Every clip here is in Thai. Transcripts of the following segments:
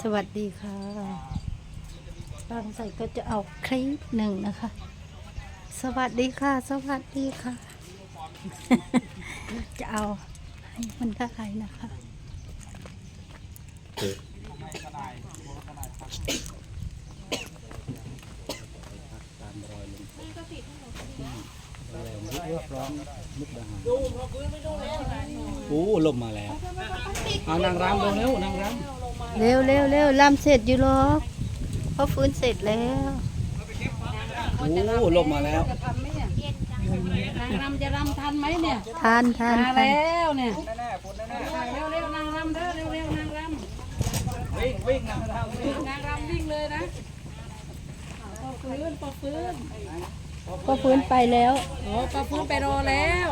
สวัสดีค่ะบางใส่ก็จะเอาคลิปหนึ่งนะคะ สวัสดีค่ะ สวัสดีค่ะ จะเอาให้มันได้นะคะ โอ้ลมมาแล้วเอานางรำเร็วๆนางรเร็วเร็วเร็วลำเสร็จอยู่หรอกเพราะฟื้นเสร็จแล้วำโอ้ลมมาแล้วนางรำจะรำทันไหมเนี่ยทานทานมาทาน แล้วเนี่ยเร็วเร็วๆนางรำเด้อเร็วเร็วๆนางรำวิ่งวิ่งนางรำวิ่งนางรำวิ่งเลยนะปอฟื้นปอฟื้น ก็ฟื้นไปแล้วโอ้ปอฟื้นไปรอแล้ว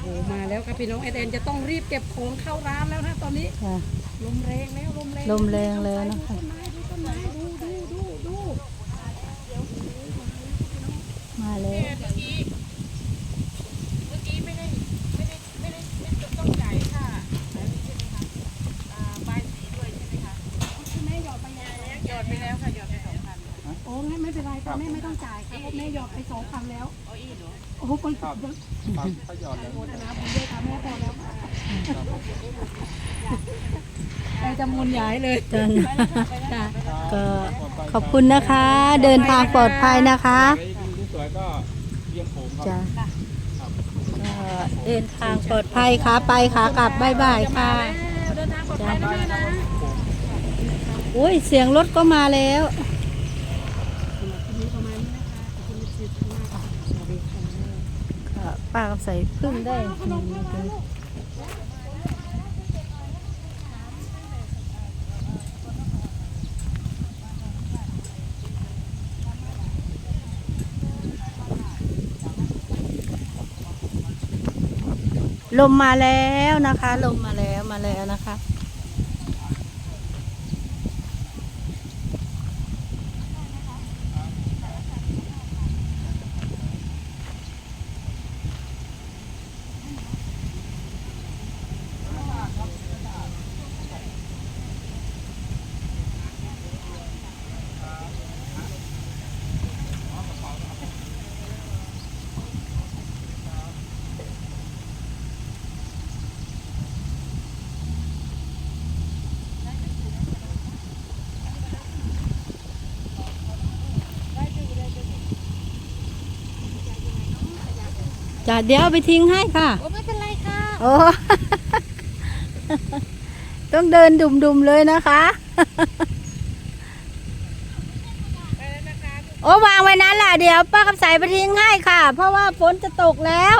โอ้มาแล้วครับพี่น้องเอเดนจะต้องรีบเก็บของเข้าร้านแล้วนะตอนนี้ค่ะลมแรงแล้วลมแรงลมแรงแล้วนะคะต้นไม้ดูต้นไม้ดูดูดูดูมาแล้วแม่หยอดไปแล้วหยอดไปแล้วค่ะหยอดไปส องพันโอ้งั้นไม่เป็นไรค่ะแม่ไม่ต้องจ่ายค่ะเพราะแม่หยอดไปสองพันแล้วโอ้โหคนเยอะเขาหยอดแล้วโมทนาบุญด้วยค่ะแม่พอแล้วค่ะไปจำมุนย้ายเลยจนก็ขอบคุณนะคะ เดินทางปลอดภัยนะคะไปดูสวยก็เยี่ยมผมครับจ้ะก็เดินทางปลอดภัยค่ะไปค่ะกลับบายบายค่ะเดินทางปลอดภัยนะแม่นะอุ้ยเสียงรถก็มาแล้ว มีประมาณนี้นะคะขอบคุณที่ติดตามค่ะสวัสดี ค่ะค่ะป้าก็ใส่พึ่งได้ดีดีลมมาแล้วนะคะ ลมมาแล้วมาแล้วนะคะ จ้ะเดี๋ยวเอาไปทิ้งให้ค่ะ โอ้ไม่เป็นไรค่ะ โอ้ ต้องเดินดุมๆเลยนะคะ โอ้วางไว้นั้นแหละเดี๋ยวป้าคำใสไปทิ้งให้ค่ะ เพราะว่าฝนจะตกแล้ว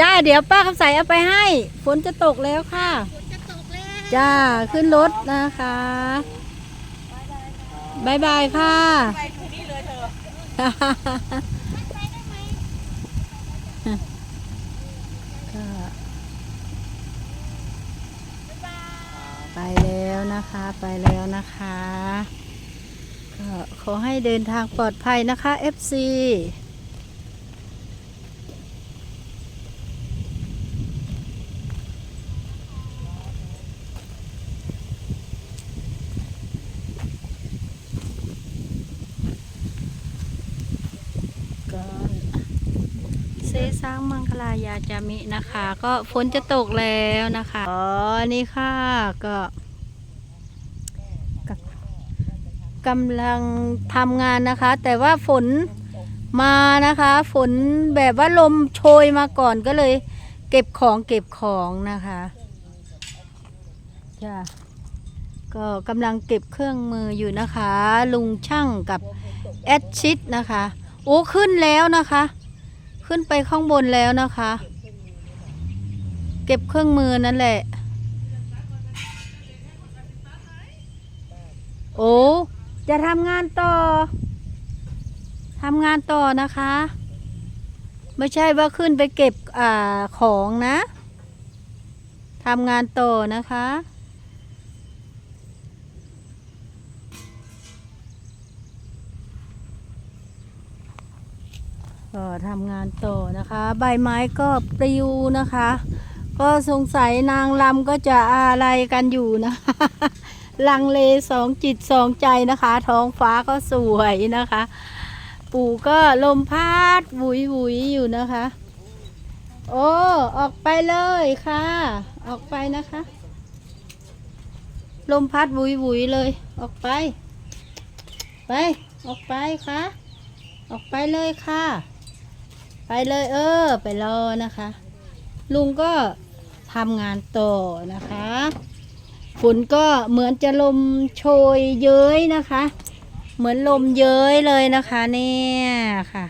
จ้าเดี๋ยวป้าคำใสเอาไปให้ ฝนจะตกแล้วค่ะจะตกแล้ว จ้าขึ้นรถนะคะบายบายค่ะ ไปคืนนี้เลยเธอ ก็ไปแล้วนะคะ ไปแล้วนะคะก็ขอให้เดินทางปลอดภัยนะคะ FC ก็ เซซังมังคลายาจามินะคะ ก็ฝนจะตกแล้วนะคะ อ๋อ นี่ค่ะก็กกำลังทำงานนะคะ แต่ว่าฝนมานะคะ ฝนแบบว่าลมโชยมาก่อนก็เลย เก็บของเก็บของนะคะจ้ะก็กำลังเก็บเครื่องมืออยู่นะคะ ลุงช่างกับแอดชิดนะคะ โอ้ขึ้นแล้วนะคะ ขึ้นไปข้างบนแล้วนะคะ เก็บเครื่องมือนั่นแหละ โอ้จะทำงานต่อทำงานต่อนะคะ ไม่ใช่ว่าขึ้นไปเก็บอของนะทำงานต่อนะคะ ก็ทำงานต่อนะคะ ใบไม้ก็ปลิวนะคะ ก็สงสัยนางลำก็จะอะไรกันอยู่นะลังเลสองจิตสองใจนะคะ ท้องฟ้าก็สวยนะคะ ปู่ก็ลมพัดหวุยหวุยอยู่นะคะ โอ้ออกไปเลยค่ะ ออกไปนะคะ ลมพัดหวุยหวุยเลย ออกไป ไป ออกไปค่ะ ออกไปเลยค่ะ ไปเลยเออ ไปรอนะคะ ลุงก็ทำงานต่อนะคะ ฝนก็เหมือนจะลมโชยเย้ยนะคะ เหมือนลมเย้ยเลยนะคะเนี่ยค่ะ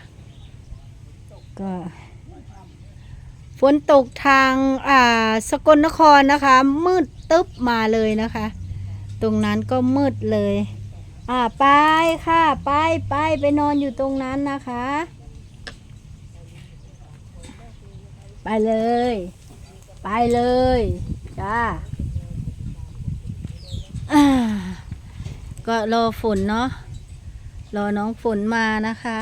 ก็ฝนตกทางอ่าสกลนครนะคะ มืดตึ๊บมาเลยนะคะ ตรงนั้นก็มืดเลย อ่าไปค่ะ ไปไปไปนอนอยู่ตรงนั้นนะคะ ไปเลย ไปเลยจ้าก็รอฝนเนาะรอน้องฝนมานะคะ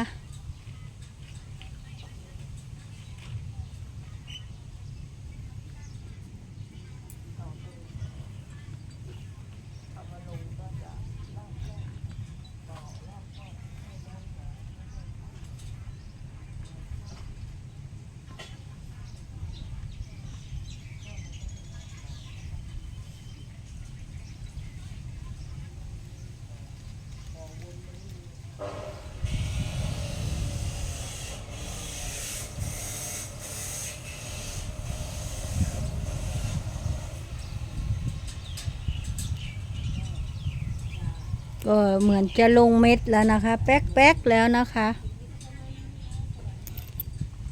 ก็เหมือนจะลงเม็ดแล้วนะคะ แป๊กแป๊กแล้วนะคะ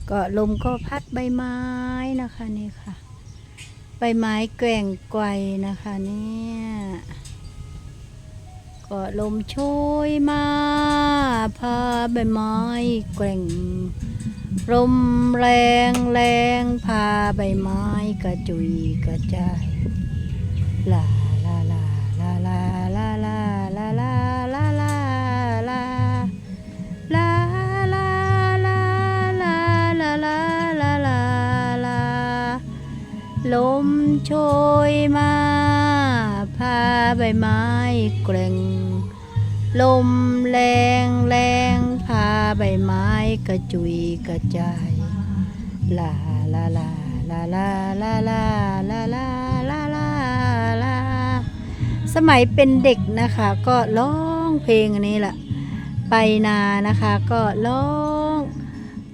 ก็ลมก็พัดใบไม้นะคะนี่ค่ะ ใบไม้แกว่งไกวนะคะเนี่ยก็ลมโชยมาพาใบไม้แกว่งลมแรงแรงพาใบไม้กระจุยกระจายลาลาลา โชยมาพาใบไม้เกร็งลมแรงแรงพาใบไม้กระจุยกระจายลาลาลาลาลาลาลาลาลาลาลาลาสมัยเป็นเด็กนะคะ ก็ร้องเพลงอันนี้แหละไปนานะคะ ก็ร้อง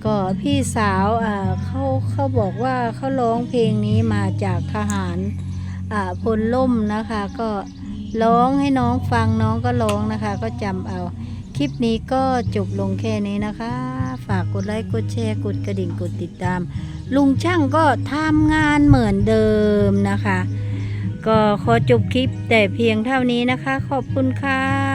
ก็พี่สาวเขาเขาบอกว่าเขาร้องเพลงนี้มาจากทหารพลล่มนะคะ ก็ร้องให้น้องฟังน้องก็ร้องนะคะ ก็จำเอาคลิปนี้ก็จบลงแค่นี้นะคะ ฝากกดไลค์กดแชร์กดกระดิ่งกดติดตาม ลุงช่างก็ทำงานเหมือนเดิมนะคะ ก็ขอจบคลิปแต่เพียงเท่านี้นะคะ ขอบคุณค่ะ